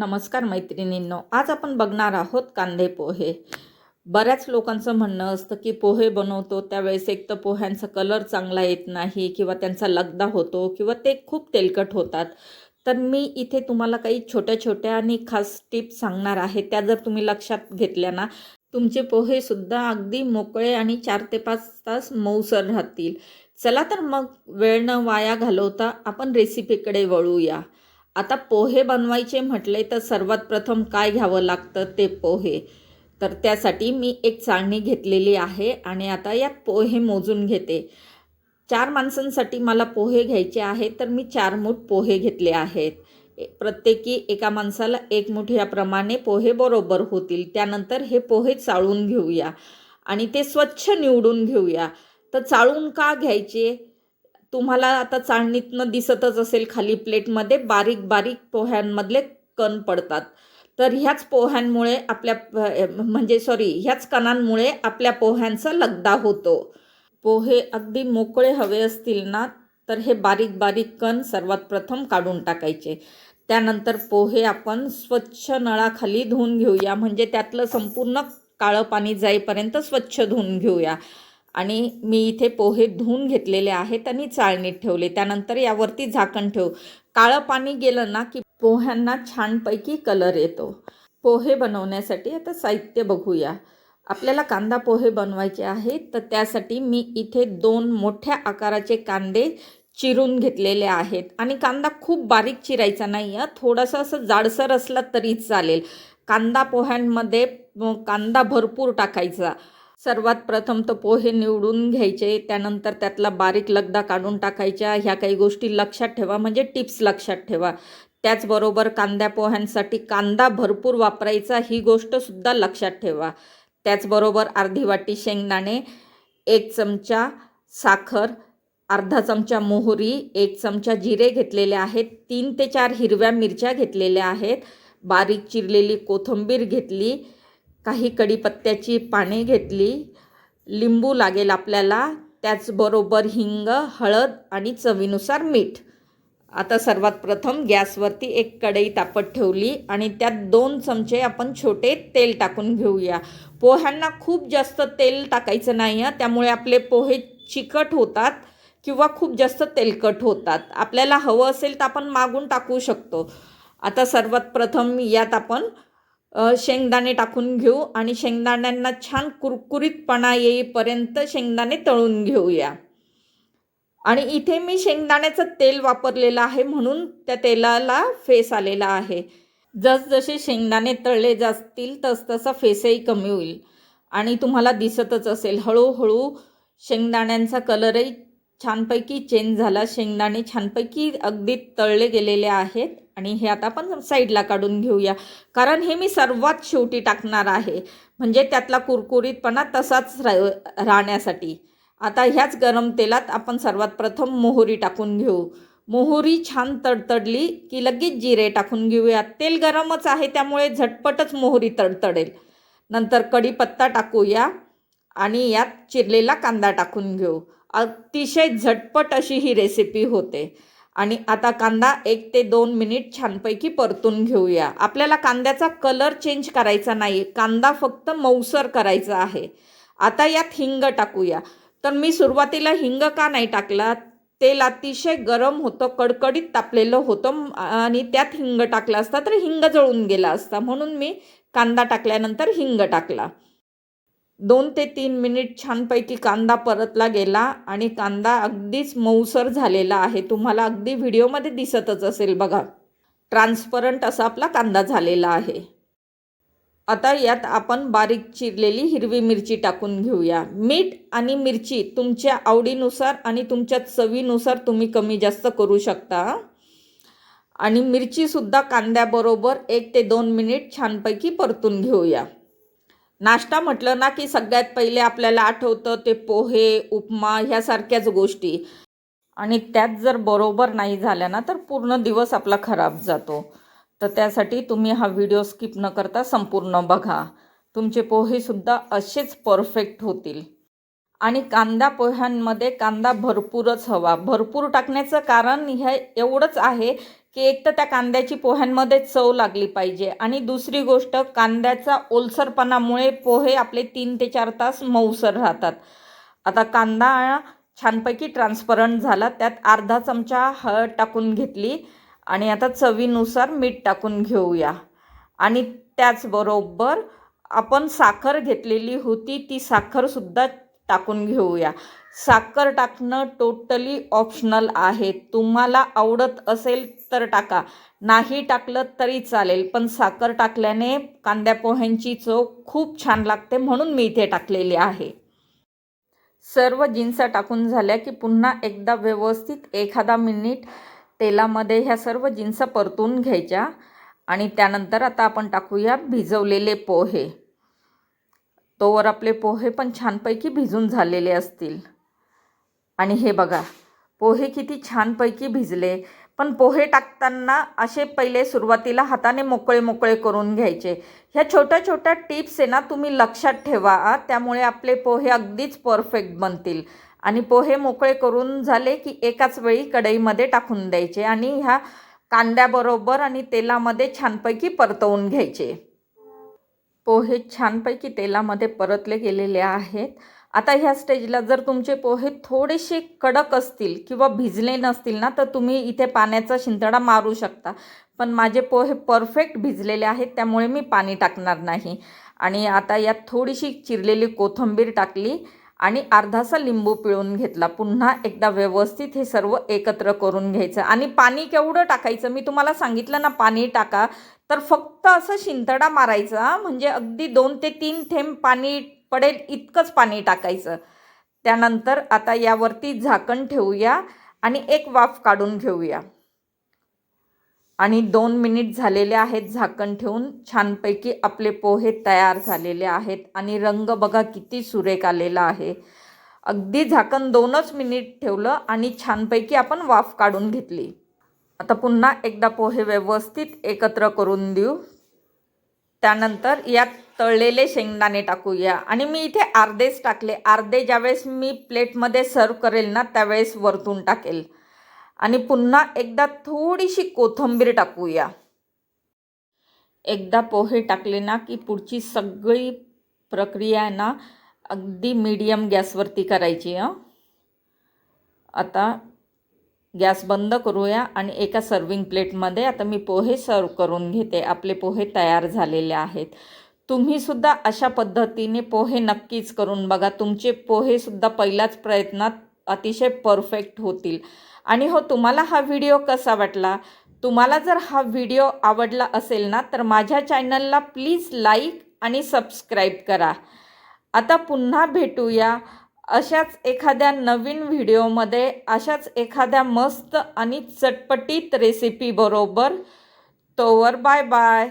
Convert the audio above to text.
नमस्कार मैत्रिणींनो आज आपण बघणार आहोत कांदे पोहे. बऱ्याच लोकांचं म्हणणं असतं की पोहे बनवतो त्यावेळेस एक तर पोह्यांचा कलर चांगला येत नाही किंवा त्यांचा लगदा होतो किंवा ते खूप तेलकट होतात. तर मी इथे तुम्हाला काही छोट्या छोट्या आणि खास टिप्स सांगणार आहे त्या जर तुम्ही लक्षात घेतल्या ना तुमचे पोहेसुद्धा अगदी मोकळे आणि चार ते पाच तास मऊसर राहतील. चला तर मग वेळ न वाया घालवता आपण रेसिपीकडे वळूया. आता पोहे बनवायचे म्हटले तर सर्वात प्रथम काय घ्यावं लागतं ते पोहे. तर त्यासाठी मी एक चाळणी घेतलेली आहे आणि आता यात पोहे मोजून घेते. चार माणसांसाठी मला पोहे घ्यायचे आहेत तर मी चार मूठ पोहे घेतले आहेत. प्रत्येकी एका माणसाला एक मूठ याप्रमाणे पोहे बरोबर होतील. त्यानंतर हे पोहे चाळून घेऊया आणि ते स्वच्छ निवडून घेऊया. तर चाळून का घ्यायचे? तुम्हाला आता चाळणीतनं दिसतच असेल खाली प्लेटमध्ये बारीक बारीक पोह्यांमधले कण पडतात. तर ह्याच पोह्यांमुळे आपल्या म्हणजे सॉरी ह्याच कणांमुळे आपल्या पोह्यांचा लगदा होतो. पोहे अगदी मोकळे हवे असतील ना तर हे बारीक बारीक कण सर्वात प्रथम काढून टाकायचे. त्यानंतर पोहे आपण स्वच्छ नळाखाली धुवून घेऊया म्हणजे त्यातलं संपूर्ण काळं पाणी जाईपर्यंत स्वच्छ धुवून घेऊया. आणि मी इथे पोहे धुवून घेतलेले आहेत आणि चाळणीत ठेवले. त्यानंतर यावरती झाकण ठेव. काळं पाणी गेलं ना की पोह्यांना छानपैकी कलर येतो. पोहे बनवण्यासाठी आता साहित्य बघूया. आपल्याला कांदा पोहे बनवायचे आहेत तर त्यासाठी मी इथे दोन मोठ्या आकाराचे कांदे चिरून घेतलेले आहेत. आणि कांदा खूप बारीक चिरायचा नाही आहे थोडासा असं जाडसर असला तरी चालेल. कांदा पोह्यांमध्ये कांदा भरपूर टाकायचा. सर्वात प्रथम तर पोहे निवडून घ्यायचे त्यानंतर त्यातला बारीक लगदा काढून टाकायच्या ह्या काही गोष्टी लक्षात ठेवा म्हणजे टिप्स लक्षात ठेवा. त्याचबरोबर कांद्या पोह्यांसाठी कांदा भरपूर वापरायचा ही गोष्टसुद्धा लक्षात ठेवा. त्याचबरोबर अर्धी वाटी शेंगदाणे एक चमचा साखर अर्धा चमचा मोहरी एक चमचा जिरे घेतलेले आहेत तीन ते चार हिरव्या मिरच्या घेतलेल्या आहेत बारीक चिरलेली कोथिंबीर घेतली काही कढीपत्त्याची पाने घेतली. लिंबू लागेल आपल्याला. त्याचबरोबर हिंग हळद आणि चवीनुसार मीठ. आता सर्वात प्रथम गॅसवरती एक कढई तापत ठेवली आणि त्यात दोन चमचे आपण छोटे तेल टाकून घेऊया. पोह्यांना खूप जास्त तेल टाकायचं नाही आहे त्यामुळे आपले पोहे चिकट होतात किंवा खूप जास्त तेलकट होतात. आपल्याला हवं असेल तर आपण मागून टाकू शकतो. आता सर्वात प्रथम यात आपण शेंगदाणे टाकून घेऊ आणि शेंगदाण्यांना छान कुरकुरीतपणा येईपर्यंत शेंगदाणे तळून घेऊया. आणि इथे मी शेंगदाण्याचं तेल वापरलेलं आहे म्हणून त्या तेलाला फेस आलेला आहे. जसजसे शेंगदाणे तळले जातील तसतसा फेसही कमी होईल. आणि तुम्हाला दिसतच असेल. हळूहळू शेंगदाण्यांचा कलरही छानपैकी चेंज झाला शेंगदाणे छानपैकी अगदी तळले गेलेले आहेत आणि हे आता आपण साईडला काढून घेऊया. कारण हे मी सर्वात शेवटी टाकणार आहे. म्हणजे त्यातला कुरकुरीतपणा तसाच रा राहण्यासाठी. आता ह्याच गरम तेलात आपण सर्वात प्रथम मोहरी टाकून घेऊ. मोहरी छान तडतडली की लगेच जिरे टाकून घेऊया. तेल गरमच आहे त्यामुळे झटपटच मोहरी तडतडेल. नंतर कढीपत्ता टाकूया. आणि यात चिरलेला कांदा टाकून घेऊ. अतिशय झटपट अशी ही रेसिपी होते. आणि आता कांदा एक ते दोन मिनिट छानपैकी परतून घेऊया. आपल्याला कांद्याचा कलर चेंज करायचा नाही. कांदा फक्त मऊसर करायचा आहे. आता यात हिंग टाकूया. तर मी सुरुवातीला हिंग का नाही टाकला? तेल अतिशय गरम होतं कडकडीत तापलेलं होतं आणि त्यात हिंग टाकला असता तर हिंग जळून गेला असता. म्हणून मी कांदा टाकल्यानंतर हिंग टाकला. दोन ते तीन मिनिट छानपैकी कांदा परतला गेला आणि कांदा अगदीच मऊसर झालेला आहे. तुम्हाला अगदी व्हिडिओमध्ये दिसतच असेल बघा. ट्रान्सपरंट असा आपला कांदा झालेला आहे. आता यात आपण बारीक चिरलेली हिरवी मिरची टाकून घेऊया. मीठ आणि मिरची तुमच्या आवडीनुसार आणि तुमच्या चवीनुसार तुम्ही कमी जास्त करू शकता. आणि मिरचीसुद्धा कांद्याबरोबर एक ते दोन मिनिट छानपैकी परतून घेऊया. नाश्ता म्हटलं ना की सगळ्यात पहिले आपल्याला आठवतं ते पोहे उपमा ह्यासारख्याच गोष्टी. आणि त्यात जर बरोबर नाही झाल्या ना तर पूर्ण दिवस आपला खराब जातो. तर त्यासाठी तुम्ही हा व्हिडिओ स्किप न करता संपूर्ण बघा. तुमचे पोहेसुद्धा असेच परफेक्ट होतील. आणि कांदा पोह्यांमध्ये कांदा भरपूरच हवा. भरपूर टाकण्याचं कारण हे एवढंच आहे की एक तर त्या कांद्याची पोह्यांमध्ये चव लागली पाहिजे. आणि दुसरी गोष्ट कांद्याचा ओलसरपणामुळे पोहे आपले तीन ते चार तास मऊसर राहतात. आता कांदा छानपैकी ट्रान्सपरंट झाला त्यात अर्धा चमचा हळद टाकून घेतली आणि आता चवीनुसार मीठ टाकून घेऊया. आणि त्याचबरोबर आपण साखर घेतलेली होती ती साखरसुद्धा टाकून घेऊया. साखर टाकणं टोटली ऑप्शनल आहे. तुम्हाला आवडत असेल तर टाका. नाही टाकलं तरी चालेल पण साखर टाकल्याने कांद्या पोह्यांची चव खूप छान लागते म्हणून मी इथे टाकलेली आहे. सर्व जिन्सा टाकून झाल्या की पुन्हा एकदा व्यवस्थित एखादा मिनिट तेलामध्ये ह्या सर्व जिन्स परतून घ्यायच्या. आणि त्यानंतर आता आपण टाकूया भिजवलेले पोहे. तोवर आपले पोहे पण छानपैकी भिजून झालेले असतील. आणि हे बघा पोहे किती छानपैकी भिजले. पण पोहे टाकताना असे पहिले सुरुवातीला हाताने मोकळे मोकळे करून घ्यायचे. ह्या छोट्या छोट्या टिप्स आहे ना तुम्ही लक्षात ठेवा. त्यामुळे आपले पोहे अगदीच परफेक्ट बनतील. आणि पोहे मोकळे करून झाले की एकाच वेळी कढईमध्ये टाकून द्यायचे आणि ह्या कांद्याबरोबर आणि तेलामध्ये छानपैकी परतवून घ्यायचे. पोहे छानपैकी तेलामध्ये परतले गेलेले आहेत. आता ह्या स्टेजला जर तुमचे पोहे थोडेसे कडक असतील किंवा भिजले नसतील ना तर तुम्ही इथे पाण्याचा शिंतडा मारू शकता. पण माझे पोहे परफेक्ट भिजलेले आहेत त्यामुळे मी पाणी टाकणार नाही. आणि आता यात थोडीशी चिरलेली कोथिंबीर टाकली. आणि अर्धासा लिंबू पिळून घेतला. पुन्हा एकदा व्यवस्थित हे सर्व एकत्र करून घ्यायचं. आणि पाणी केवढं टाकायचं? मी तुम्हाला सांगितलं ना पाणी टाका. तर फक्त असं शिंतडा मारायचा म्हणजे अगदी दोन ते तीन थेंब पाणी पडेल इतकंच पाणी टाकायचं. त्यानंतर आता यावरती झाकण ठेवूया आणि एक वाफ काढून घेऊया. आणि दोन मिनिट झालेले आहेत झाकण ठेवून. छानपैकी आपले पोहे तयार झालेले आहेत आणि रंग बघा किती सुरेख आलेला आहे. अगदी झाकण दोनच मिनिट ठेवलं आणि छानपैकी आपण वाफ काढून घेतली. आता पुन्हा एकदा पोहे व्यवस्थित एकत्र करून देऊ. त्यानंतर यात तळलेले शेंगदाणे टाकूया. आणि मी इथे अर्धेच टाकले. अर्धे ज्यावेळेस मी प्लेटमध्ये सर्व करेल ना त्यावेळेस वरतून टाकेल. आणि पुन्हा एकदा थोडीशी कोथिंबीर टाकूया. एकदा पोहे टाकले ना की पुढची सगळी प्रक्रिया आहे ना अगदी मीडियम गॅसवरती करायची हं. आता गॅस बंद करूया आणि एका सर्विंग प्लेटमध्ये आता मी पोहे सर्व करून घेते. आपले पोहे तयार झालेले आहेत. तुम्हीसुद्धा अशा पद्धतीने पोहे नक्कीच करून बघा. तुमचे पोहेसुद्धा पहिल्याच प्रयत्नात अतिशय परफेक्ट होतील. आणि हो तुम्हाला हा व्हिडिओ कसा वाटला? तुम्हाला जर हा व्हिडिओ आवडला असेल ना तर माझ्या चॅनलला प्लीज लाईक आणि सबस्क्राईब करा. आता पुन्हा भेटूया अशाच एखाद्या नवीन व्हिडिओमध्ये अशाच एखाद्या मस्त आणि चटपटीत रेसिपीबरोबर तोवर बाय बाय